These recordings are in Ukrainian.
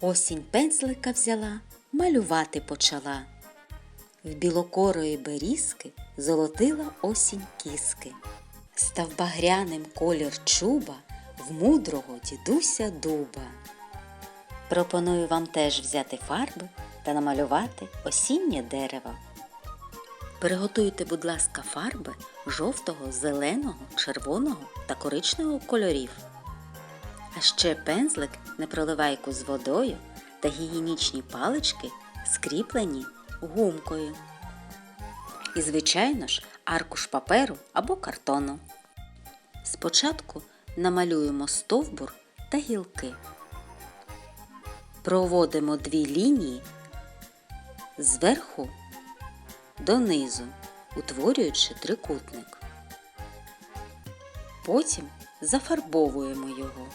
Осінь пензлика взяла, малювати почала. В білокорої берізки золотила осінь кіски. Став багряним колір чуба в мудрого дідуся дуба. Пропоную вам теж взяти фарби та намалювати осіннє дерево. Приготуйте, будь ласка, фарби жовтого, зеленого, червоного та коричневого кольорів. А ще пензлик непроливайку з водою та гігієнічні палички скріплені гумкою. І, звичайно ж, аркуш паперу або картону. Спочатку намалюємо стовбур та гілки. Проводимо дві лінії зверху донизу, утворюючи трикутник. Потім зафарбовуємо його.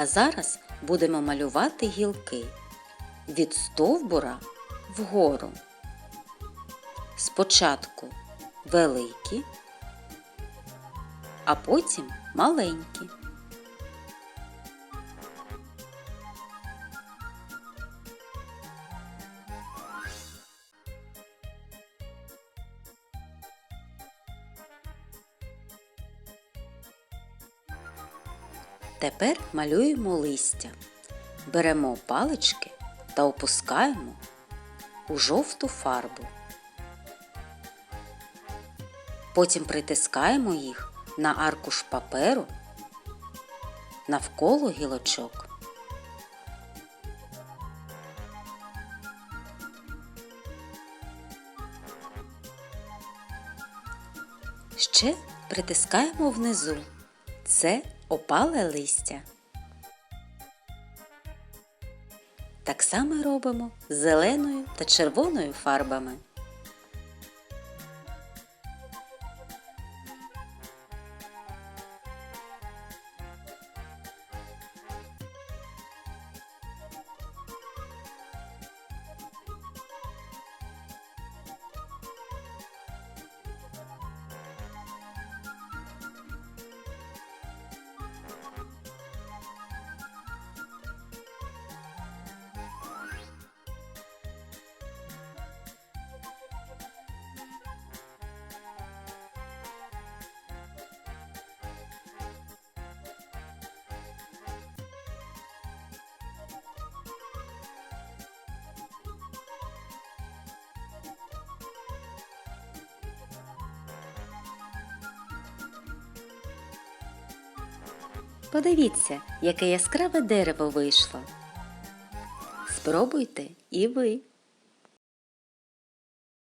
А зараз будемо малювати гілки від стовбура вгору. Спочатку великі, а потім маленькі. Тепер малюємо листя. Беремо палички та опускаємо у жовту фарбу. Потім притискаємо їх на аркуш паперу навколо гілочок. Ще притискаємо внизу. Це опале листя. Так само робимо з зеленою та червоною фарбами. Подивіться, яке яскраве дерево вийшло. Спробуйте і ви.